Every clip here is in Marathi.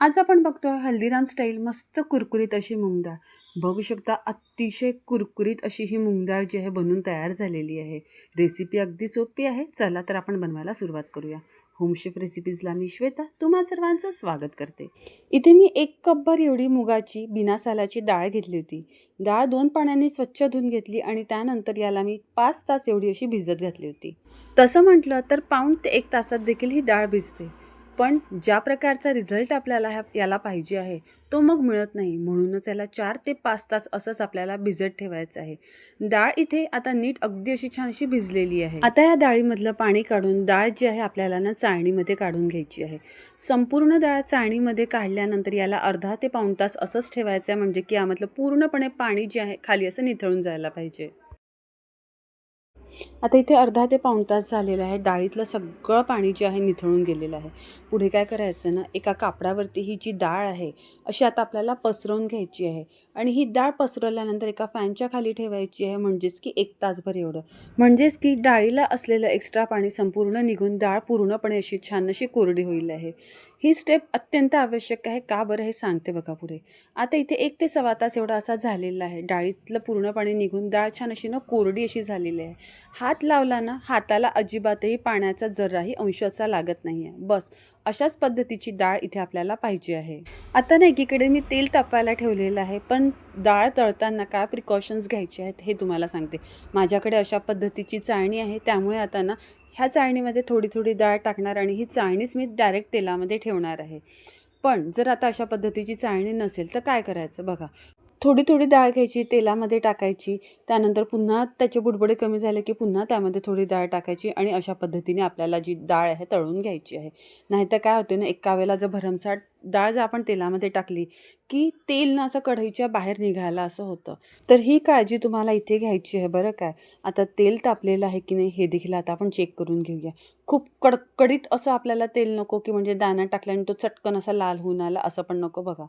आज आपण बघतोय हल्दीराम स्टाईल मस्त कुरकुरीत अशी मूग डाळ बघू शकता अतिशय कुरकुरीत अशी ही मूग डाळ जी आहे बनून तयार झालेली आहे. रेसिपी अगदी सोपी आहे. चला तर आपण बनवायला सुरुवात करूया. होमशेफ रेसिपीजला मी श्वेता. तुम्हा सर्वांचं स्वागत करते. इथे मी एक कपभर एवढी मुगाची बिना सालाची डाळ घेतली होती. डाळ दोन पाण्याने स्वच्छ धुवून घेतली आणि त्यानंतर याला मी पाच तास एवढी अशी भिजत घातली होती. तसं म्हटलं तर पाऊण ते एक तासात देखील ही डाळ भिजते. पण ज्या प्रकारचा रिझल्ट आपल्याला ह्या याला पाहिजे आहे तो मग मिळत नाही. म्हणूनच याला चार ते पाच तास असंच आपल्याला भिजत ठेवायचं आहे. डाळ इथे आता नीट अगदी अशी छान अशी भिजलेली आहे. आता या डाळीमधलं पाणी काढून डाळ जी आहे आपल्याला ना चाळणीमध्ये काढून घ्यायची आहे. संपूर्ण डाळ चाळणीमध्ये काढल्यानंतर याला अर्धा ते पाऊण तास असंच ठेवायचं आहे म्हणजे की यामधलं पूर्णपणे पाणी जे आहे खाली असं निथळून जायला पाहिजे. आता इथे अर्धा ते पाऊण तास झालेला आहे. डाळीतलं सगळं पाणी जे आहे निथळून गेलेलं आहे. पुढे काय करायचं ना एका कापडावरती ही जी डाळ आहे अशी आता आपल्याला पसरवून घ्यायची आहे. आणि ही डाळ पसरवल्यानंतर एका फॅनच्या खाली ठेवायची आहे म्हणजेच की एक तासभर एवढं. म्हणजेच की डाळीला असलेलं एक्स्ट्रा पाणी संपूर्ण निघून डाळ पूर्णपणे अशी छान अशी कोरडी होईल आहे. ही स्टेप अत्यंत आवश्यक आहे. का बरं हे सांगते बघा पुढे. आता इथे एक ते सव्वा तास एवढा असा झालेला आहे. डाळीतलं पूर्ण पाणी निघून डाळ छान अशी ना कोरडी अशी झालेली आहे. हात लावला ना हाताला अजिबातही पाण्याचा जराही अंश असा लागत नाही आहे बस अशाच पद्धतीची डाळ इथे आपल्याला पाहिजे आहे. आता ना एकीकडे मी तेल तापायला ठेवलेलं आहे पण डाळ तळताना काय प्रिकॉशन्स घ्यायचे आहेत हे तुम्हाला सांगते. माझ्याकडे अशा पद्धतीची चाळणी आहे त्यामुळे आता ना ह्या चाळणीमध्ये थोडी थोडी डाळ टाकणार आणि ही चाळणीच मी डायरेक्ट तेलामध्ये ठेवणार आहे. पण जर आता अशा पद्धतीची चाळणी नसेल तर काय करायचं बघा. थोडी थोडी डाळ घ्यायची तेलामध्ये टाकायची त्यानंतर पुन्हा त्याचे बुडबुडे कमी झाले की पुन्हा त्यामध्ये थोडी डाळ टाकायची आणि अशा पद्धतीने आपल्याला जी डाळ आहे तळून घ्यायची आहे. नाहीतर काय होते ना एका वेळेला जर भरमसाठ डाळ जर आपण तेलामध्ये टाकली की तेल ना असं कढईच्या बाहेर निघायला असं होतं. तर ही काळजी तुम्हाला इथे घ्यायची आहे बरं काय आता तेल तापलेलं आहे की नाही हे देखील आता आपण चेक करून घेऊया. खूप कडकडीत असं आपल्याला तेल नको की म्हणजे दाणा टाकल्याने तो चटकन असा लाल होऊन आला असं पण नको बघा.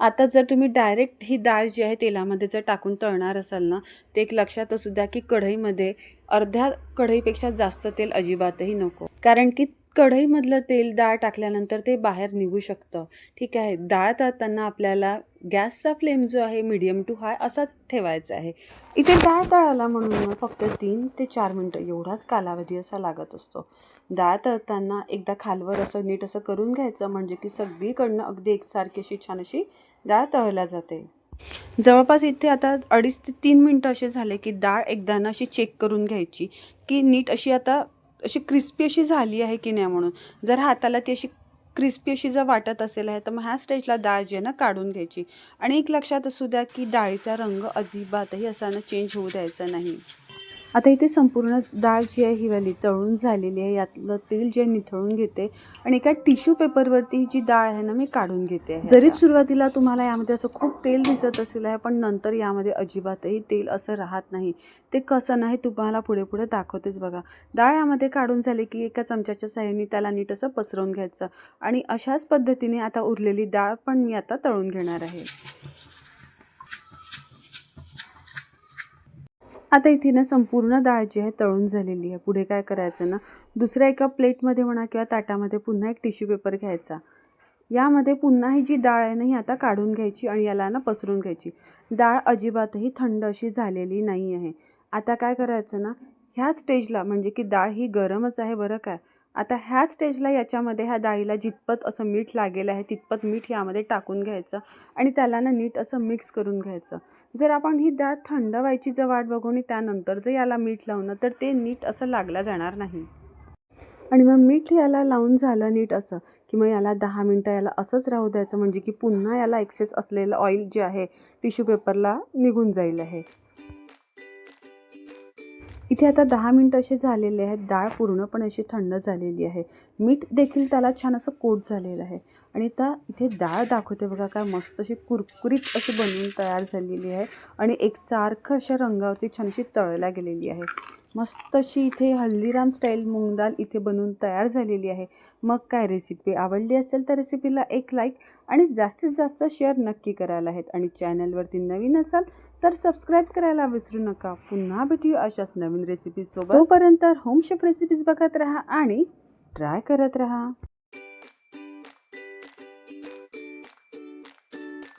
आता जर तुम्ही डायरेक्ट ही डाळ जी आहे तेलामध्ये जर टाकून तळणार असाल ना ते एक लक्षात असू द्या की कढईमध्ये अर्ध्या कढईपेक्षा जास्त तेल अजिबातही नको. कारण की कढईमधलं तेल डाळ टाकल्यानंतर ते बाहेर निघू शकतं. ठीक आहे? डाळ तळताना आपल्याला गॅसचा फ्लेम जो आहे मीडियम टू हाय असाच ठेवायचा आहे. इथे डाळ तळायला म्हणून फक्त तीन ते चार मिनटं एवढाच कालावधी असा लागत असतो. डाळ तळताना एकदा खालवर असं नीट असं करून घ्यायचं म्हणजे की सगळीकडनं अगदी एकसारखी अशी छान अशी डाळ तळल्या जाते. जवळपास इथे आता अडीच ते तीन मिनटं असे झाले की डाळ एकदा ना अशी चेक करून घ्यायची की नीट अशी आता अशी क्रिस्पी अशी झाली आहे की नाही म्हणून? जर हाताला ती अशी क्रिस्पी अशी जर वाटत असेल आहे तर मग ह्या स्टेजला डाळ जी आहे ना काढून घ्यायची. आणि एक लक्षात असू द्या की डाळीचा रंग अजिबातही असा ना चेंज होऊ द्यायचा नाही. आता इथे संपूर्ण डाळ जी आहे ही वाली तळून झालेली आहे. यातलं तेल जे निथळून घेते. आणि एका टिश्यू पेपरवरती ही जी डाळ आहे ना मी काढून घेते आहे. जरी सुरुवातीला तुम्हाला यामध्ये असं खूप तेल दिसत असेल आहे पण नंतर यामध्ये अजिबातही तेल असं राहत नाही. ते कसं नाही तुम्हाला पुढे पुढे दाखवतेच बघा. डाळ यामध्ये काढून झाली की एका चमच्याच्या साह्याने त्याला नीट असं पसरवून घ्यायचं. आणि अशाच पद्धतीने आता उरलेली डाळ पण मी आता तळून घेणार आहे. आता इथे ना संपूर्ण डाळ जी आहे तळून झालेली आहे. पुढे काय करायचं ना? दुसऱ्या एका प्लेटमध्ये म्हणा किंवा ताटामध्ये पुन्हा एक टिश्यू पेपर घ्यायचा. यामध्ये पुन्हा ही जी डाळ आहे ना ही आता काढून घ्यायची आणि याला ना पसरून घ्यायची. डाळ अजिबातही थंड अशी झालेली नाही आहे. आता काय करायचं ना? ह्या स्टेजला म्हणजे की डाळ ही गरमच आहे बरं काय आता ह्या स्टेजला याच्यामध्ये ह्या डाळीला जितपत असं मीठ लागेल आहे तितपत मीठ यामध्ये टाकून घ्यायचं आणि त्याला ना नीट असं मिक्स करून घ्यायचं. जर आपण ही डाळ थंड व्हायची जर वाट बघून त्यानंतर जर याला मीठ लावणं तर ते नीट असं लागलं जाणार नाही. आणि मग मीठ याला लावून झालं नीट असं की मग याला दहा मिनटं याला असंच राहू द्यायचं म्हणजे की पुन्हा याला एक्सेस असलेलं ऑइल जे आहे टिश्यू पेपरला निघून जाईल आहे इथे आता दहा मिनटं असे झालेले आहेत डाळ पूर्णपणे अशी थंड झालेली आहे. मीठ देखील त्याला छान असं कोट झालेलं आहे. आणि आता इथे डाळ दाखवते बघा काय मस्त अशी कुरकुरीत अशी बनवून तयार झालेली आहे. आणि एकसारखं अशा रंगावरती छानशी तळल्या गेलेली आहे. मस्त अशी इथे हल्दीराम स्टाईल मूग दाल इथे बनवून तयार झालेली आहे. मग काय रेसिपी आवडली असेल तर रेसिपीला एक लाईक आणि जास्तीत जास्त शेअर नक्की करायला आहेत. आणि चॅनलवरती नवीन असाल तर सबस्क्राईब करायला विसरू नका. पुन्हा भेटूया अशाच नवीन रेसिपीसोबत तोपर्यंत होम शेफ रेसिपीज बघत राहा आणि ट्राय करत राहा.